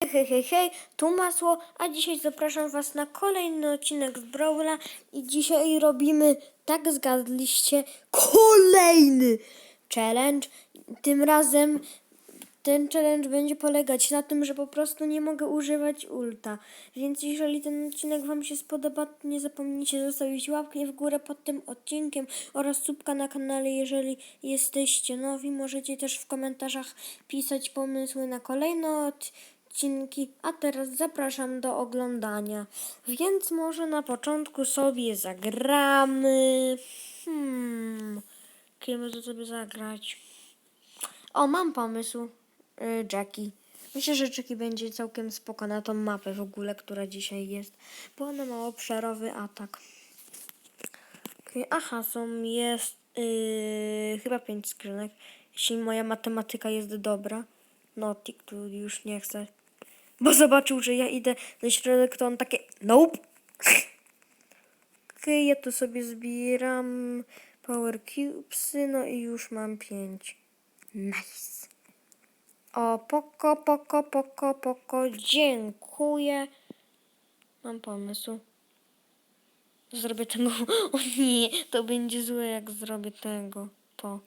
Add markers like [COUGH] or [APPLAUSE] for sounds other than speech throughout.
Hej, hej, hej, tu Masło, a dzisiaj zapraszam Was na kolejny odcinek z Brawla i dzisiaj robimy, tak zgadliście, kolejny challenge. Tym razem ten challenge będzie polegać na tym, że po prostu nie mogę używać ulta. Więc jeżeli ten odcinek Wam się spodoba, to nie zapomnijcie zostawić łapki w górę pod tym odcinkiem oraz subka na kanale, jeżeli jesteście nowi. Możecie też w komentarzach pisać pomysły na kolejne odcinki, a teraz zapraszam do oglądania. Więc może na początku sobie zagramy. Hmm, kim to sobie zagrać? O, mam pomysł. Y, Jackie. Myślę, że Jackie będzie całkiem spoko na tą mapę w ogóle, która dzisiaj jest, bo ona ma obszarowy atak. Aha, są, jest yy, chyba pięć skrzynek. Jeśli moja matematyka jest dobra. No, Tik tu już nie chce. Bo zobaczył, że ja idę na środek, to on takie nope. Okej, ja tu sobie zbieram power cubesy, no i już mam pięć. Nice. O, poko, poko, poko, poko, dziękuję. Mam pomysł. Zrobię tego. [LAUGHS] O nie, to będzie złe, jak zrobię tego. To.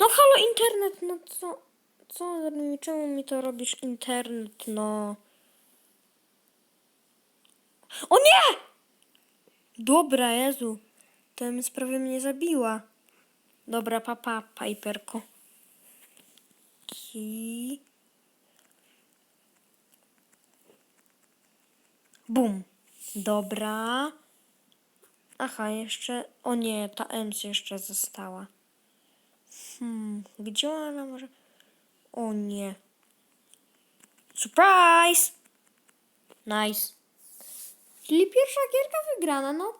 No halo, internet, no co? Co? Czemu mi to robisz, internet, no? O nie! Dobra, Jezu. Ten sprawie mnie zabiła. Dobra, papa, Piperko. Ki. Bum. Dobra. Aha, jeszcze. O nie, ta Ems jeszcze została. Hmm, gdzie ona może. O nie. Surprise! Nice. Czyli pierwsza gierka wygrana, no.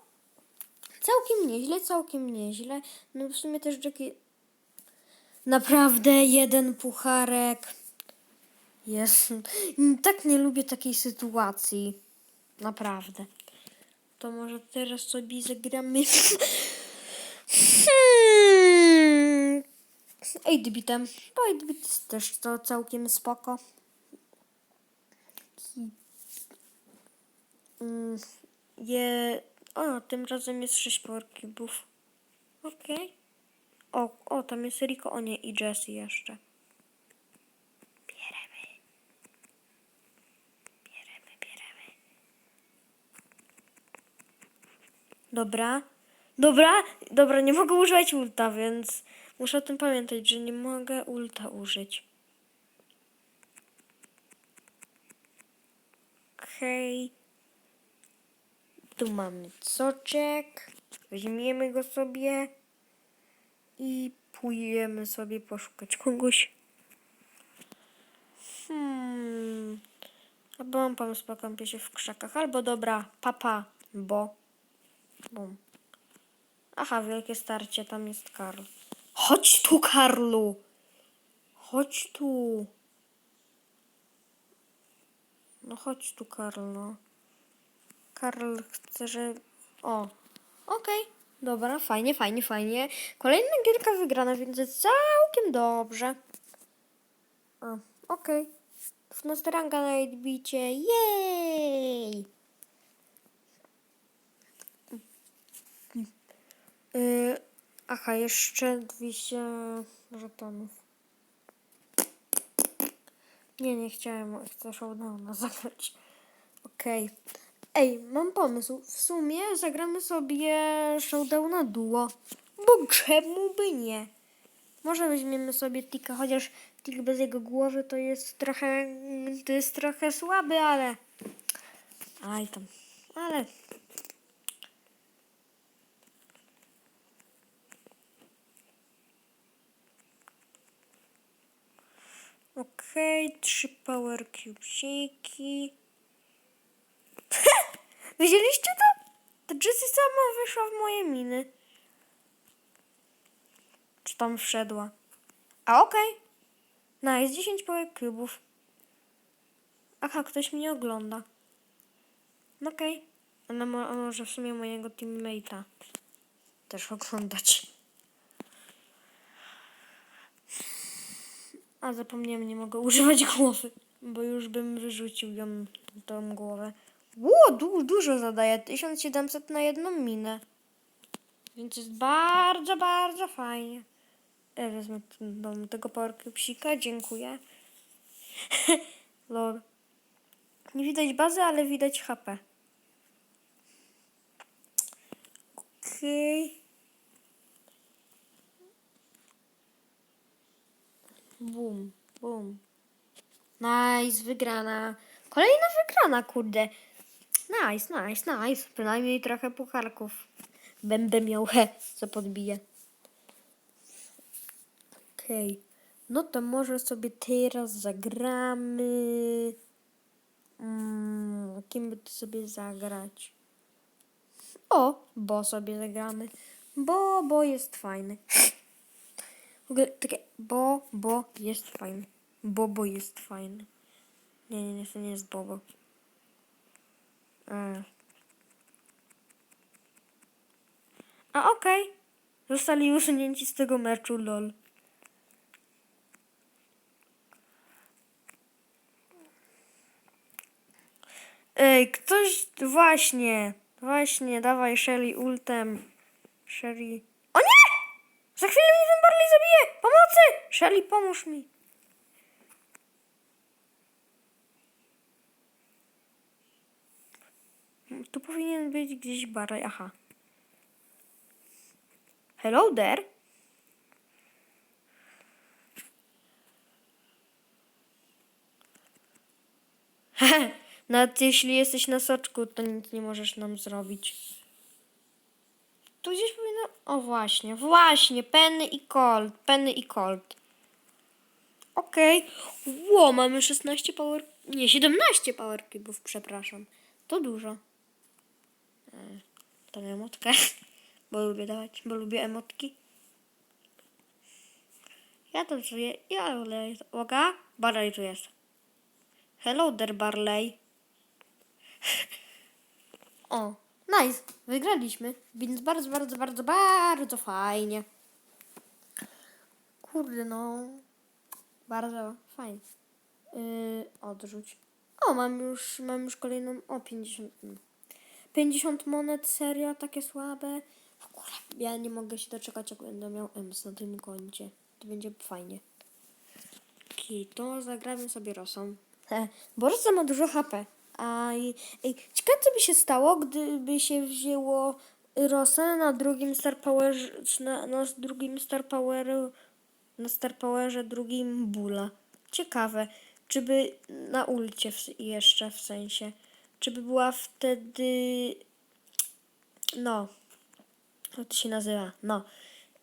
Całkiem nieźle, całkiem nieźle. No w sumie też Jackie... Naprawdę jeden pucharek. Jest. [LAUGHS] Tak nie lubię takiej sytuacji. Naprawdę. To może teraz sobie zagramy. [LAUGHS] Hmm. 8-bitem. Bo 8-bit jest też to całkiem spoko. Je... O, tym razem jest 6 power cube'ów. Okej. O, o, tam jest Rico, o nie, i Jessie jeszcze. Bieremy. Bieremy, bieremy. Dobra. Dobra, dobra, nie mogę używać ulta, więc muszę o tym pamiętać, że nie mogę ulta użyć. Okej. Tu mamy soczek. Weźmiemy go sobie i pójdziemy sobie poszukać kogoś. Hmm. Albo mam pomysł, pokąpię się w krzakach. Albo dobra, papa, bo. Bum. Aha, wielkie starcie, tam jest Karl. Chodź tu, Karlu! Chodź tu. No chodź tu, Karl, no. Karl chce, że... O, okej. Dobra, fajnie, fajnie, fajnie. Kolejna gierka wygrana, więc jest całkiem dobrze. O, okej. Okay. ranga na odbicie. Jej! Yy, aha, jeszcze 200 żetonów. Nie, nie chciałem, chcę showdowna zagrać. Okej. Okay. Ej, mam pomysł. W sumie zagramy sobie showdowna duo. Bo czemu by nie? Może weźmiemy sobie Tika, chociaż Tik bez jego głowy to jest trochę, to jest trochę słaby, ale... Aj tam, ale... Okej, okay, trzy power cubesiki. [LAUGHS] Widzieliście to? To Jessie sama wyszła w moje miny. Czy tam wszedła? A okej. Okay. No, jest 10 power cubów. Aha, ktoś mnie ogląda. No okej. Okay. Ona mo może w sumie mojego teammate'a też oglądać. A zapomniałem, nie mogę używać głowy. bo już bym wyrzucił ją, tą głowę. Ło, du dużo zadaje, 1700 na jedną minę. Więc jest bardzo, bardzo fajnie. Ja wezmę tego powerki psika, dziękuję. [LAUGHS] Lol. Nie widać bazy, ale widać HP. Okej. Bum, bum. Nice, wygrana. Kolejna wygrana, kurde. Nice, nice, nice. Przynajmniej trochę pucharków. Będę miał he, co podbije. Okej. No to może sobie teraz zagramy. Mm, kim by tu sobie zagrać? O, bo sobie zagramy. Bo, bo jest fajny. W ogóle takie, bo, bo jest fajny. Bobo jest fajny. Nie, nie, nie, to nie jest Bobo. A, A okej. Zostali usunięci z tego meczu, lol. Ej, ktoś... Właśnie. Właśnie, dawaj Shelly ultem. Shelly... O nie! Za chwilę mnie ten Barley zabije! Pomocy! Shelly, pomóż mi. Tu powinien być gdzieś Barley. Aha. Hello there. [LAUGHS] Nawet jeśli jesteś na soczku, to nic nie możesz nam zrobić. Tu gdzieś powinno... O właśnie, właśnie, Penny i Colt, Penny i Colt. Okej. Ło, mamy 16 power... Nie, 17 power przepraszam. To dużo. E, To emotkę, [LAUGHS] bo lubię dawać, bo lubię emotki. Ja to czuję, ja ale... Uwaga, Barley tu jest. Hello there, Barley. [LAUGHS] O, nice. Wygraliśmy. Więc bardzo, bardzo, bardzo, bardzo fajnie. Kurde, no. Bardzo fajnie. Yy, odrzuć. O, mam już, mam już kolejną. O, 50. mm. 50 monet, serio, takie słabe. W ogóle ja nie mogę się doczekać, jak będę miał EMS na tym koncie. To będzie fajnie. Okej, to zagramy sobie Rosą. He, Bo ma dużo HP. A i- ej, ciekawe co by się stało, gdyby się wzięło Rosę na drugim Star Powerze, czy na, na drugim Star Poweru, na Star Powerze drugim Bula. Ciekawe, czy by na ulcie w, jeszcze w sensie, czy by była wtedy, no, jak to się nazywa, no,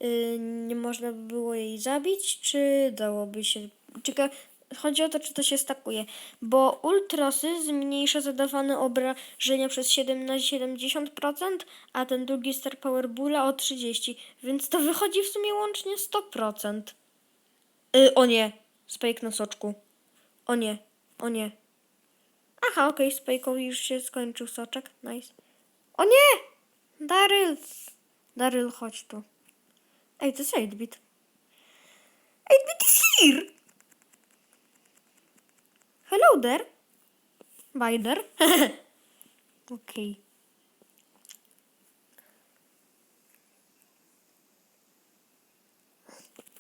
y, nie można by było jej zabić, czy dałoby się, ciekawe, chodzi o to, czy to się stakuje, bo ultrosy zmniejsza zadawane obrażenia przez 7 na 70%, a ten drugi Star Power Bulla o 30%, więc to wychodzi w sumie łącznie 100%. Y, o nie, Spike na soczku. O nie, o nie. Aha, okej, okay, Spike'owi już się skończył soczek, nice. O nie! Daryl! Daryl, chodź tu. Ej, to jest 8-bit. 8-bit is here! Hello there. Bye there. [LAUGHS] Okej.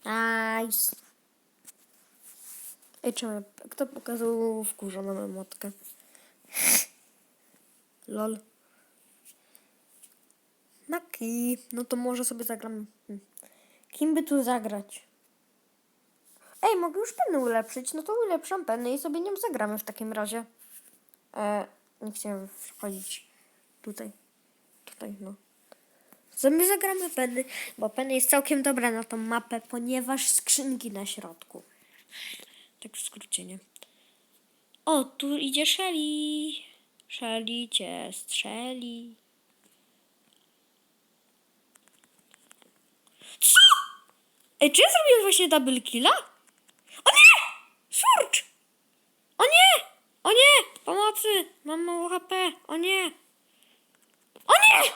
Nice. Ej, czemu? Kto pokazał wkurzoną emotkę? Lol. Naki. No to może sobie zagram. Hmm. Kim by tu zagrać? Ej, mogę już penny ulepszyć. No to ulepszam penny i sobie nią zagramy w takim razie. E, nie chciałem wchodzić tutaj. Tutaj, no. Sobie zagramy penny, bo penny jest całkiem dobra na tą mapę, ponieważ skrzynki na środku. Tak w skrócie, nie? O, tu idzie Shelly. Shelly cię strzeli. Co? Ej, czy ja zrobiłem właśnie double killa? O nie! Surcz! O nie! O nie! Pomocy! Mam mało HP! O nie! O nie!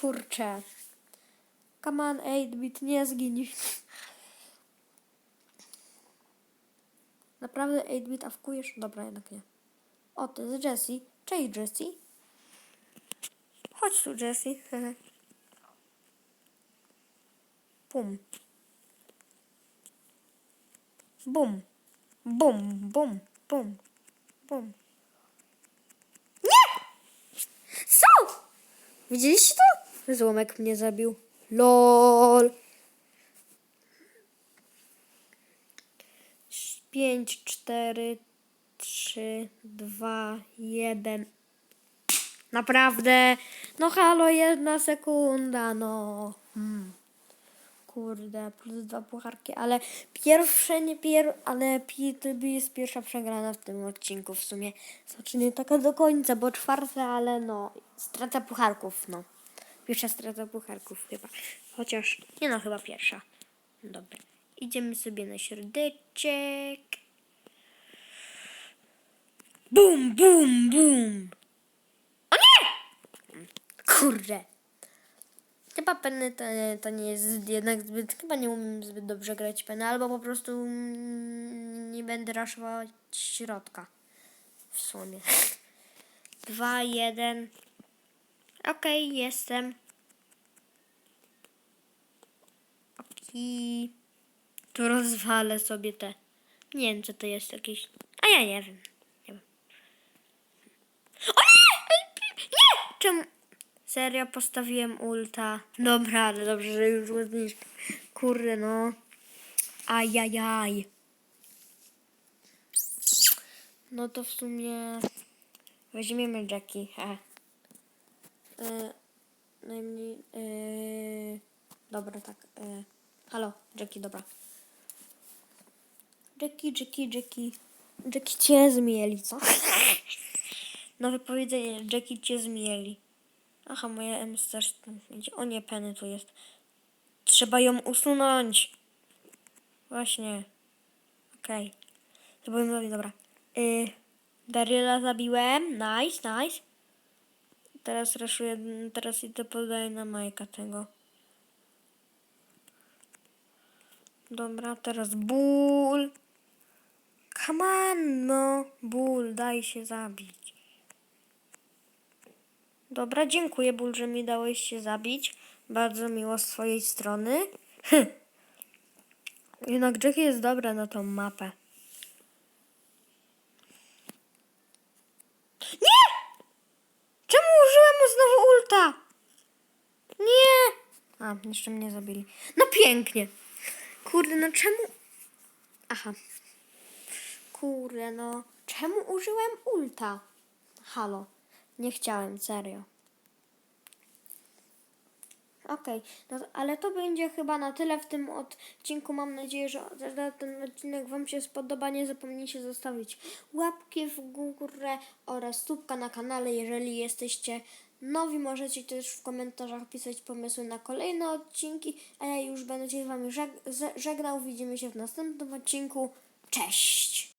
Kurczę. Come on, 8-bit, nie zgiń. Naprawdę 8-bit awkujesz? Dobra, jednak nie. O, to jest Jessie. Cześć, Jessie. Chodź tu, Jessie. Hehe. [LAUGHS] Bum. Bum. Bum, bum, bum, bum. Nie! Co? Widzieliście to? Złomek mnie zabił. LOL. 5, 4, 3, 2, 1. Naprawdę? No halo, jedna sekunda, no. Hmm. Kurde, plus dwa pucharki, ale pierwsze nie pier... ale by jest pierwsza przegrana w tym odcinku w sumie. Znaczy nie taka do końca, bo czwarte, ale no, strata pucharków, no. Pierwsza strata pucharków chyba. Chociaż, nie no, chyba pierwsza. Dobra. Idziemy sobie na środeczek. Bum, bum, bum. O nie! Kurde. Chyba penny to, to nie jest jednak zbyt, chyba nie umiem zbyt dobrze grać penny, albo po prostu mm, nie będę raszować środka. W sumie. [LAUGHS] Dwa, jeden. Okej, jestem. Okej. Tu rozwalę sobie te. Nie wiem, co to jest jakieś. A ja nie wiem. Nie wiem. O nie! Nie! Czemu? Serio, postawiłem ulta. Dobra, ale dobrze, że już go zniszczył. Kurde, no. Ajajaj. No to w sumie weźmiemy Jackie. He. E, najmniej. E, dobra, tak. E, halo, Jackie, dobra. Jackie, Jackie, Jackie. Jackie cię zmieli, co? [LAUGHS] Nowe powiedzenie, Jackie cię zmieli. Aha, moja M też. O nie, Penny tu jest. Trzeba ją usunąć. Właśnie. Okej. Okay. Zrobimy dobra. Y, Daryla zabiłem. Nice, nice. Teraz raszuję, teraz idę podaję na Majka tego. Dobra, teraz ból. Come on, no. Ból, daj się zabić. Dobra, dziękuję, ból, że mi dałeś się zabić. Bardzo miło z twojej strony. Jednak Jack jest dobra na tą mapę. Nie! Czemu użyłem mu znowu ulta? Nie! A, jeszcze mnie zabili. No pięknie. Kurde, no czemu... Aha. Kurde, no. Czemu użyłem ulta? Halo. Nie chciałem, serio. Okej, no, ale to będzie chyba na tyle w tym odcinku. Mam nadzieję, że ten odcinek Wam się spodoba. Nie zapomnijcie zostawić łapki w górę oraz subka na kanale. Jeżeli jesteście nowi, możecie też w komentarzach pisać pomysły na kolejne odcinki. A ja już będę się z Wami żegnał. Widzimy się w następnym odcinku. Cześć!